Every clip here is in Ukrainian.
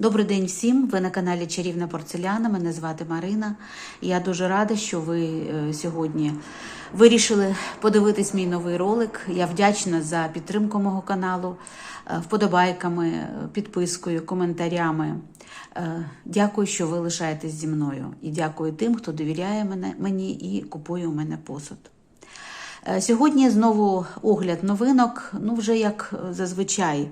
Добрий день всім. Ви на каналі Чарівна Порцеляна. Мене звати Марина. Я дуже рада, що ви е, сьогодні вирішили подивитись мій новий ролик. Я вдячна за підтримку мого каналу, е, вподобайками, е, підпискою, коментарями. Дякую, що ви лишаєтесь зі мною. І дякую тим, хто довіряє мені і купує у мене посуд. Сьогодні знову огляд новинок. Ну, вже як зазвичай.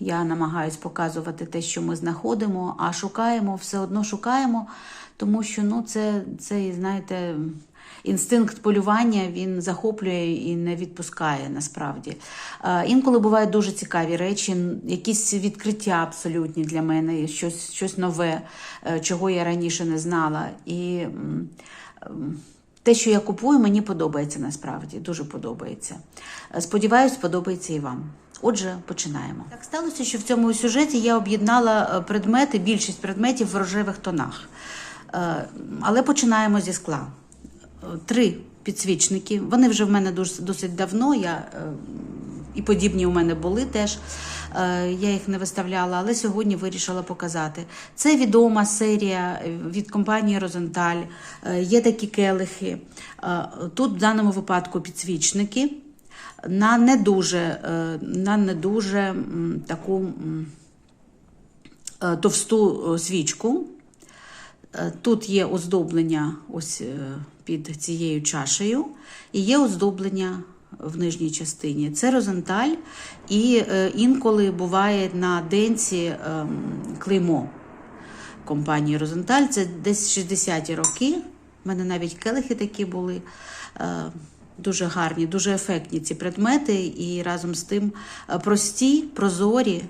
Я намагаюсь показувати те, що ми знаходимо, а шукаємо, все одно шукаємо, тому що ну, це, це знаєте, інстинкт полювання він захоплює і не відпускає насправді. Інколи бувають дуже цікаві речі, якісь відкриття абсолютні для мене, щось, щось нове, е, чого я раніше не знала. І те, що я купую, мені подобається насправді, дуже подобається. Е, Сподіваюсь, сподобається і вам. Отже, починаємо. Так сталося, що в цьому сюжеті я об'єднала е, предмети, більшість предметів в рожевих тонах. Е, Але починаємо зі скла. Е, Три підсвічники. Вони вже в мене досить давно. Я, і подібні у мене були теж. Я їх не виставляла, але сьогодні вирішила показати. Це відома серія від компанії Розенталь. Є такі келихи. Тут в даному випадку підсвічники на не дуже, е, на не дуже таку е, товсту е, свічку. Тут є оздоблення ось під цією чашею, і є оздоблення в нижній частині. Це розенталь, і інколи буває на денці клеймо компанії Розенталь. Це десь 60-ті роки. У мене навіть келихи такі були. Дуже гарні, дуже ефектні ці предмети, і разом з тим е, прості, прозорі.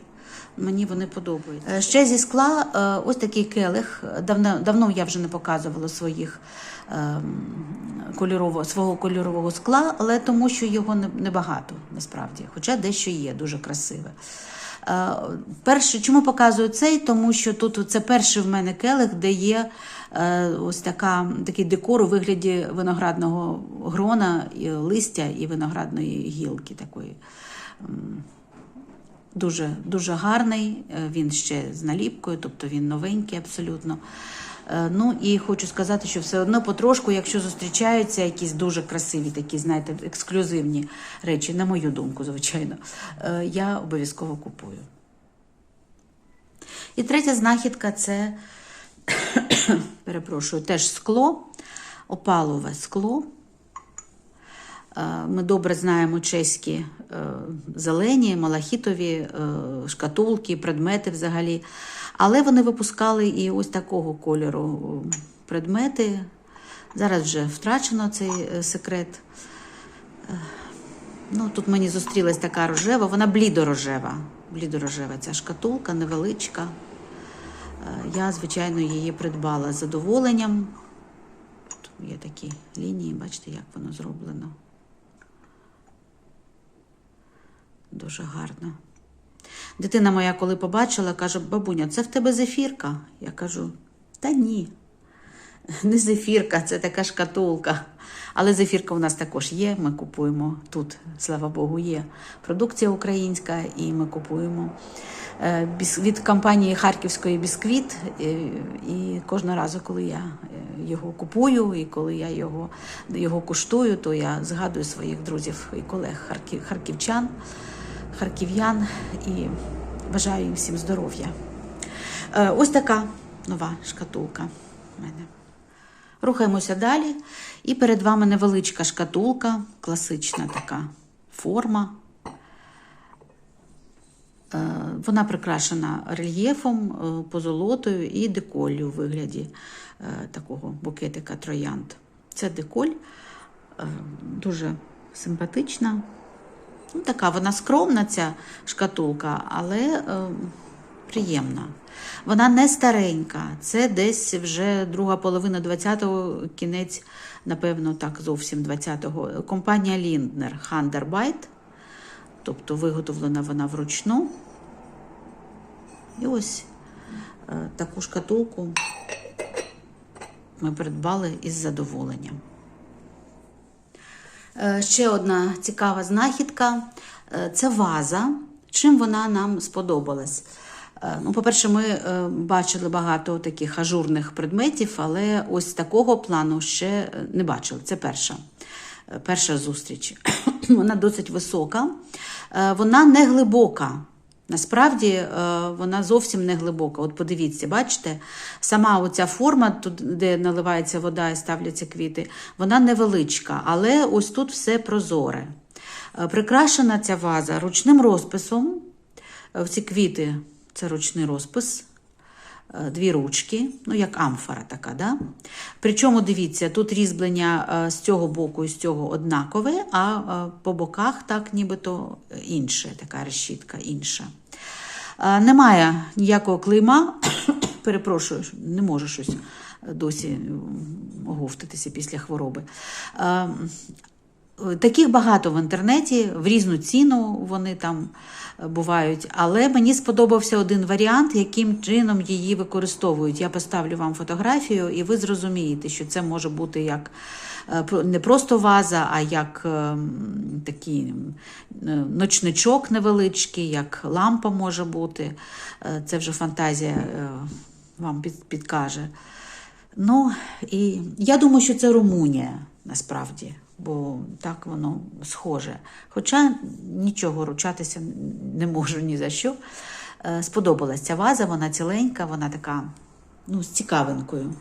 Мені вони подобаються. Е, Ще зі скла е, ось такий келих. Давно, давно я вже не показувала своїх ем, кольорово, свого кольорового скла, але тому що його небагато насправді, хоча дещо є дуже красиве. Перше, чому показую цей? Тому що тут це перший в мене келих, де є ось така, такий декор у вигляді виноградного грона, і листя і виноградної гілки такої. Дуже, дуже гарний, е, він ще з наліпкою, тобто він новенький абсолютно. Е, Ну і хочу сказати, що все одно потрошку, якщо зустрічаються якісь дуже красиві, такі, знаєте, ексклюзивні речі, на мою думку, звичайно, е, я обов'язково купую. І третя знахідка це, перепрошую, теж скло, опалове скло. Е, Ми добре знаємо чеські е, зелені, малахітові е, шкатулки, предмети взагалі. Але вони випускали і ось такого кольору предмети. Зараз вже втрачено цей секрет. Ну, тут мені зустрілась така рожева, вона блідорожева. Блідорожева ця шкатулка, невеличка. Е, Я, звичайно, її придбала з задоволенням. Тут є такі лінії, бачите, як воно зроблено. Дуже гарно. Дитина моя, коли побачила, каже: бабуня, це в тебе зефірка? Я кажу, та ні. Не зефірка, це така шкатулка. Але зефірка у нас також є. Ми купуємо тут, слава Богу, є продукція українська, і ми купуємо е, від компанії Харківської бісквіт. Е, І кожного разу, коли я е, його купую і коли я його, його куштую, то я згадую своїх друзів і колег харків, харківчан, харків'ян і бажаю їм всім здоров'я. Ось така нова шкатулка в мене. Рухаємося далі. І перед вами невеличка шкатулка, класична така форма. Е, Вона прикрашена рельєфом, е, позолотою і деколлю у вигляді е, такого букетика троянд. Це деколь, дуже симпатична. Ну, така вона скромна, ця шкатулка, але приємна. Вона не старенька, це десь вже друга половина 20-го, кінець, напевно, так, зовсім 20-го. Компанія Лінднер Хандербайт, тобто виготовлена вона вручну. І ось е, таку шкатулку ми придбали із задоволенням. Е, Ще одна цікава знахідка Е, це ваза. Чим вона нам сподобалась? Е, Ну, по-перше, ми е, бачили багато таких ажурних предметів, але ось такого плану ще е, не бачили. Це перша, перша зустріч. Вона досить висока, вона не глибока. Насправді вона зовсім не глибока. От подивіться, бачите, сама оця форма, тут, де наливається вода і ставляться квіти, вона невеличка, але ось тут все прозоре. Прикрашена ця ваза ручним розписом. В ці квіти це ручний розпис, е, дві ручки, ну як амфора така. Да? Причому дивіться, тут різьблення е, з цього боку і з цього однакове, а е, по боках так нібито інше, така решітка інша. Немає ніякого клейма. Перепрошую, не можу щось досі м, оговтатися після хвороби. Таких багато в інтернеті, в різну ціну вони там бувають. Але мені сподобався один варіант, яким чином її використовують. Я поставлю вам фотографію, і ви зрозумієте, що це може бути як е, не просто ваза, а як е, такий е, ночничок невеличкий, як лампа може бути. Це вже фантазія вам підкаже. Ну, і я думаю, що це Румунія насправді, бо так воно схоже. Хоча нічого ручатися не можу ні за що. Е, Сподобалась ця ваза, вона ціленька, вона така, ну, з цікавинкою,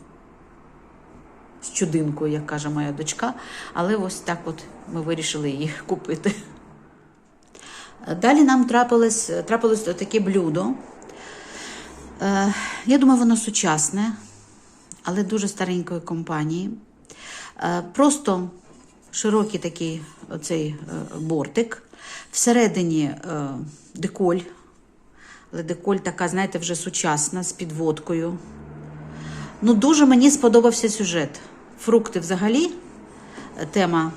з чудинкою, як каже моя дочка. Але ось так от ми вирішили її купити. Е, Далі нам трапилось, трапилось таке блюдо. Е, Я думаю, воно сучасне, але дуже старенької компанії. Е, Просто широкий такий оцей е, бортик. Всередині е, деколь. Але деколь така, знаєте, вже сучасна з підводкою. Ну, дуже мені сподобався сюжет. Фрукти взагалі е, тема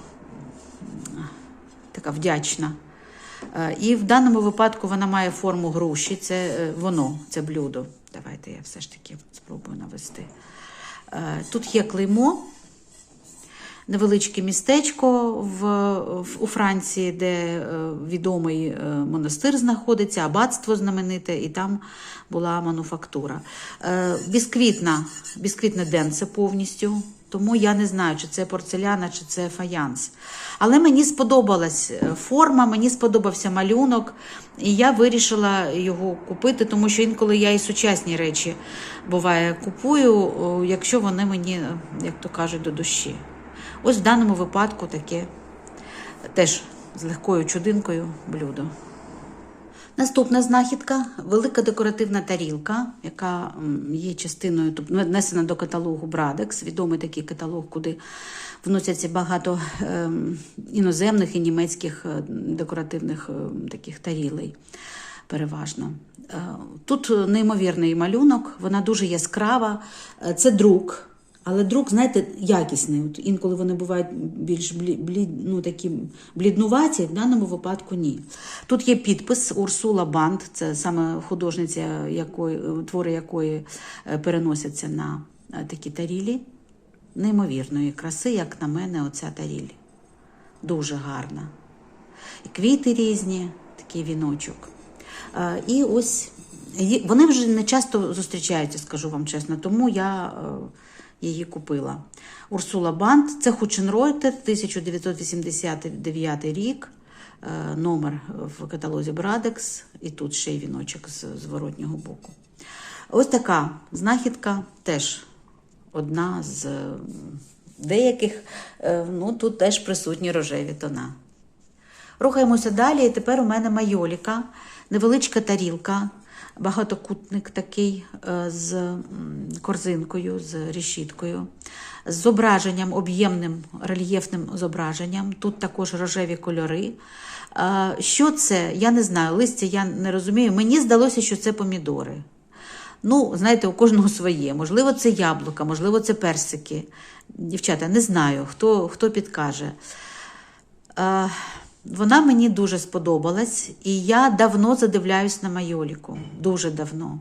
така вдячна. Е, І в даному випадку вона має форму груші. Це е, воно, це блюдо. Давайте я все ж таки спробую навести. Е, Тут є клеймо, невеличке містечко в, в, у Франції, де е, відомий е, монастир знаходиться, аббатство знамените, і там була мануфактура. Е, Бісквітна, бісквітне денце повністю. Тому я не знаю, чи це порцеляна, чи це фаянс. Але мені сподобалась форма, мені сподобався малюнок, і я вирішила його купити, тому що інколи я і сучасні речі буває купую, якщо вони мені, як то кажуть, до душі. Ось в даному випадку таке теж з легкою чудинкою блюдо. Наступна знахідка велика декоративна тарілка, яка є частиною, тобто внесена до каталогу Брадекс, відомий такий каталог, куди вносяться багато ем, іноземних і німецьких е, декоративних е, таких тарілей. Переважно. Е, Тут неймовірний малюнок, вона дуже яскрава. Це друк. Але друк, знаєте, якісний. От інколи вони бувають більш блі, блід, ну, такі бліднуваті, в даному випадку ні. Тут є підпис Урсула Банд, це саме художниця, якої, твори якої е, переносяться на е, такі тарілі. Неймовірної краси, як на мене, оця таріль. Дуже гарна. І квіти різні, такий віночок. Е, І ось вони вже не часто зустрічаються, скажу вам чесно, тому я її купила. Урсула Банд, це Хученройтер, 1989 рік, е, номер в каталозі Брадекс, і тут ще й віночок з зворотнього боку. Ось така знахідка теж одна з е, деяких, е, ну тут теж присутні рожеві тона. Рухаємося далі. І тепер у мене майоліка, невеличка тарілка, багатокутник такий е, з корзинкою, з решіткою, з зображенням, об'ємним рельєфним зображенням. Тут також рожеві кольори. Е, Що це? Я не знаю. Листя я не розумію. Мені здалося, що це помідори. Ну, знаєте, у кожного своє. Можливо, це яблука, можливо, це персики. Дівчата, не знаю, хто, хто підкаже. Вона мені дуже сподобалась, і я давно задивляюсь на майоліку. Дуже давно.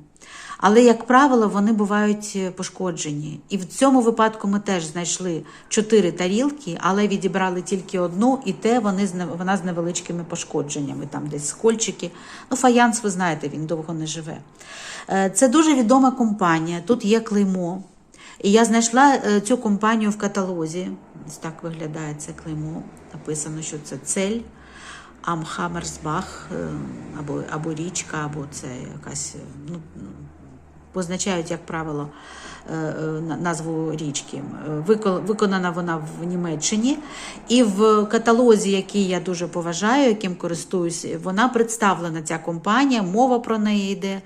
Але, як правило, вони бувають е, пошкоджені. І в цьому випадку ми теж знайшли чотири тарілки, але відібрали тільки одну, і те вони вона з невеличкими пошкодженнями, там десь скольчики. Ну, фаянс, ви знаєте, він довго не живе. Е, Це дуже відома компанія. Тут є клеймо. І я знайшла е, цю компанію в каталозі. Ось так виглядає це клеймо. Написано, що це цель. Амхамерсбах е, або, або річка, або це якась, е, ну, позначають, як правило, е, на- назву річки. Виконана вона в Німеччині. І в каталозі, який я дуже поважаю, яким користуюсь, вона представлена ця компанія, мова про неї йде.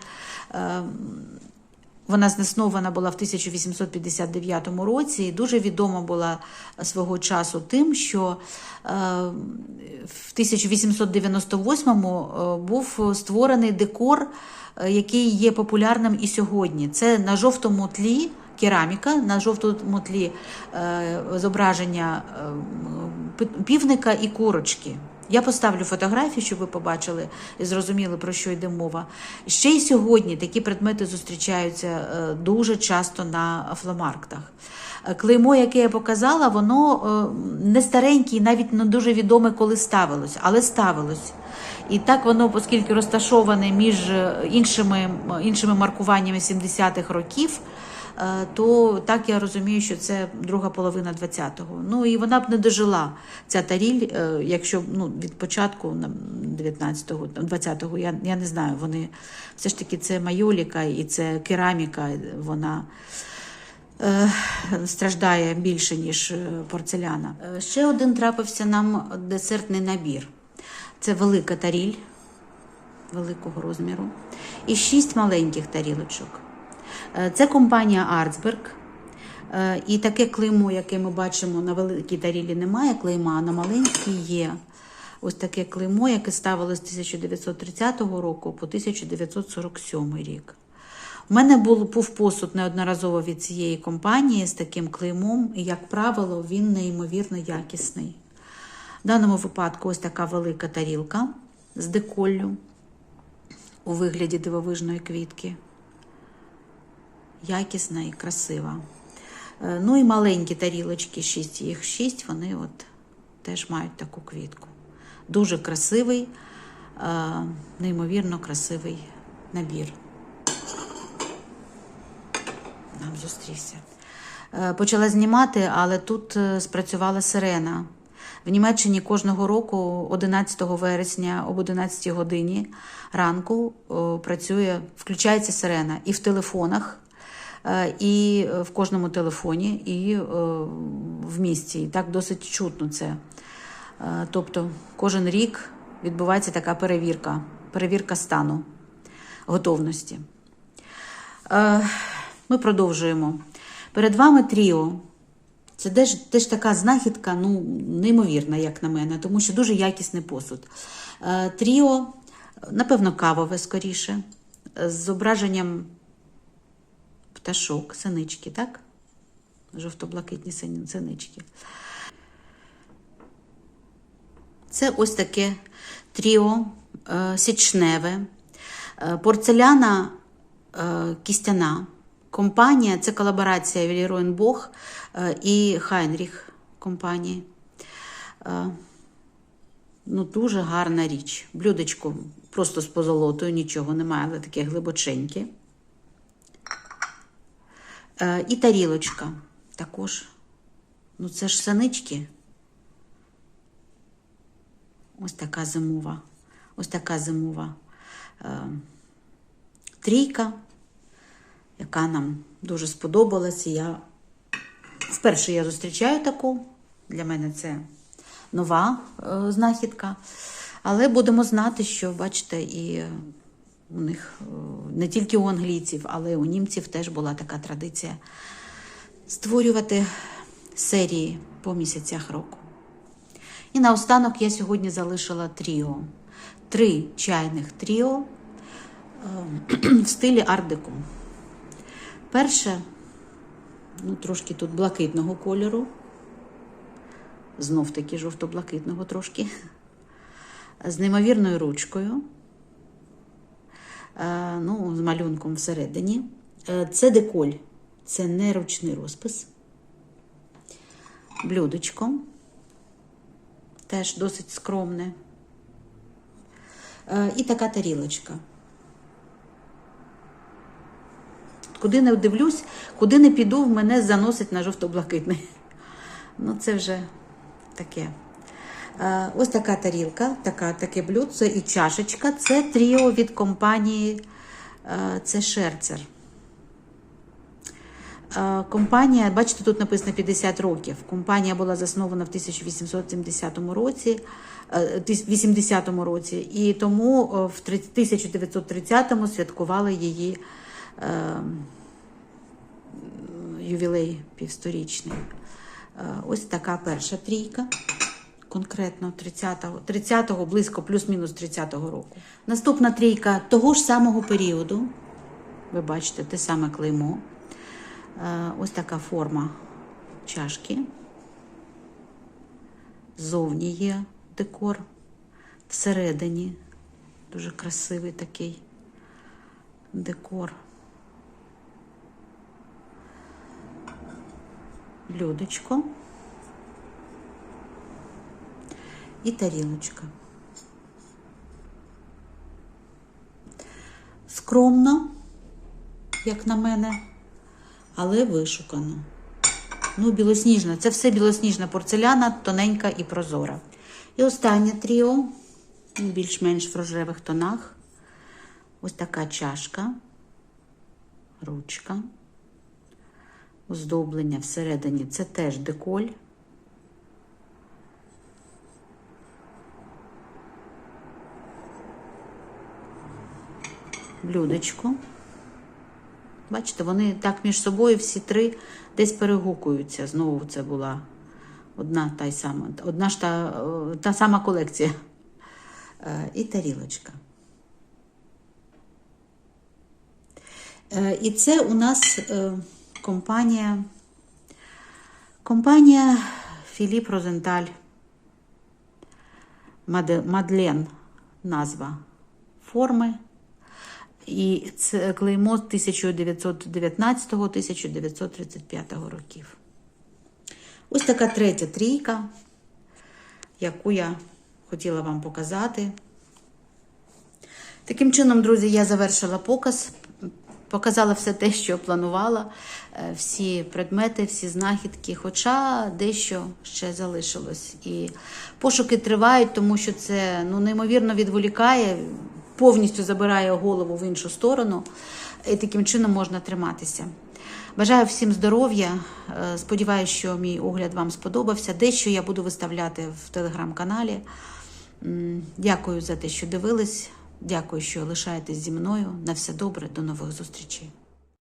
Вона заснована була в 1859 році і дуже відома була свого часу тим, що е, в 1898-му е, був створений декор, е, який є популярним і сьогодні. Це на жовтому тлі. Кераміка на жовтому тлі зображення півника і курочки. Я поставлю фотографію, щоб ви побачили і зрозуміли, про що йде мова. Ще й сьогодні такі предмети зустрічаються е, дуже часто на фломарктах. Е, Клеймо, яке я показала, воно е, не стареньке і навіть не дуже відоме, коли ставилось, але ставилось. І так воно, оскільки розташоване між іншими, іншими маркуваннями 70-х років, то так я розумію, що це друга половина 20-го. Ну і вона б не дожила ця таріль, е, якщо ну, від початку на 19-го, 20-го, я, я не знаю, вони все ж таки це майоліка і це кераміка, вона е, страждає більше, ніж е, порцеляна. Е, Ще один трапився нам десертний набір. Це велика таріль великого розміру і шість маленьких тарілочок. Е, Це компанія Арцберг. І таке клеймо, яке ми бачимо на великій тарілі, немає клейма, а на маленькій є. Ось таке клеймо, яке ставилось з 1930 року по 1947 рік. У мене був посуд неодноразово від цієї компанії з таким клеймом, і, як правило, він неймовірно якісний. В даному випадку ось така велика тарілка з деколлю у вигляді дивовижної квітки. Якісна і красива. Е, Ну і маленькі тарілочки, 6, їх 6, вони от теж мають таку квітку. Дуже красивий, е, неймовірно красивий набір. Нам зустрівся. Е, Почала знімати, але тут спрацювала сирена. В Німеччині кожного року, 11 вересня об 11 годині ранку, працює, включається сирена і в телефонах, і е, в кожному телефоні, і е, в місті. І так досить чутно це. Е, Тобто кожен рік відбувається така перевірка, перевірка стану готовності. Е, Ми продовжуємо. Перед вами тріо. Це теж, теж така знахідка, ну, неймовірна, як на мене, тому що дуже якісний посуд. Е, Тріо, напевно, кавове скоріше, з зображенням пташок, синички, так? Жовто-блакитні сини- синички. Це ось таке тріо е, січневе, е, порцеляна е, кістяна. Компанія це колаборація Віліроєн Бог і Хайнріх компанії. Ну, дуже гарна річ. Блюдечко просто з позолотою, нічого немає, але таке глибоченьке. Е, і тарілочка також. Ну, це ж санички. Ось така зимова. Ось така зимова е, трійка, яка нам дуже сподобалася. Я вперше я зустрічаю таку. Для мене це нова е, знахідка. Але будемо знати, що, бачите, і у них е, не тільки у англійців, але у німців теж була така традиція створювати серії по місяцях року. І наостанок я сьогодні залишила тріо. Три чайних тріо е, в стилі ар-деко. Перше, ну, трошки тут блакитного кольору. Знов таки жовто-блакитного трошки. З неймовірною ручкою. Е, ну, з малюнком всередині. Е, Це деколь, це не ручний розпис. Блюдечко. Теж досить скромне. Е, І така тарілочка. Куди не дивлюсь, куди не піду, мене заносить на жовто-блакитний. Ну, це вже таке. Е, Ось така тарілка, така, таке блюдце і чашечка. Це тріо від компанії е, це Шерцер. Е, Компанія, бачите, тут написано 50 років. Компанія була заснована в 1870 році, е, 80 році, і тому в 1930-му святкували її ювілей півсторічний. Ось така перша трійка. Конкретно 30-го, 30-го, близько плюс-мінус 30-го року. Наступна трійка того ж самого періоду. Ви бачите, те саме клеймо. Е, Ось така форма чашки. Ззовні є декор. Всередині дуже красивий такий декор. Блюдечко і тарілочка. Скромно, як на мене, але вишукано. Ну, білосніжна. Це все білосніжна порцеляна, тоненька і прозора. І останнє тріо, ну, більш-менш в рожевих тонах. Ось така чашка, ручка, оздоблення всередині це теж деколь. Блюдечко. Бачите, вони так між собою всі три десь перегукуються. Знову це була одна та й сама, одна ж та, е, та сама колекція. Е, І тарілочка. Е, І це у нас компанія, компанія Філіп Розенталь. Мадлен назва форми. І це клеймо 1919-1935 років. Ось така третя трійка, яку я хотіла вам показати. Таким чином, друзі, я завершила показ. Показала все те, що планувала, е, всі предмети, всі знахідки, хоча дещо ще залишилось. І пошуки тривають, тому що це ну, неймовірно відволікає, повністю забирає голову в іншу сторону, і таким чином можна триматися. Бажаю всім здоров'я. Е, Сподіваюся, що мій огляд вам сподобався. Дещо я буду виставляти в телеграм-каналі. Дякую за те, що дивились. Дякую, що лишаєтесь зі мною. На все добре, до нових зустрічей.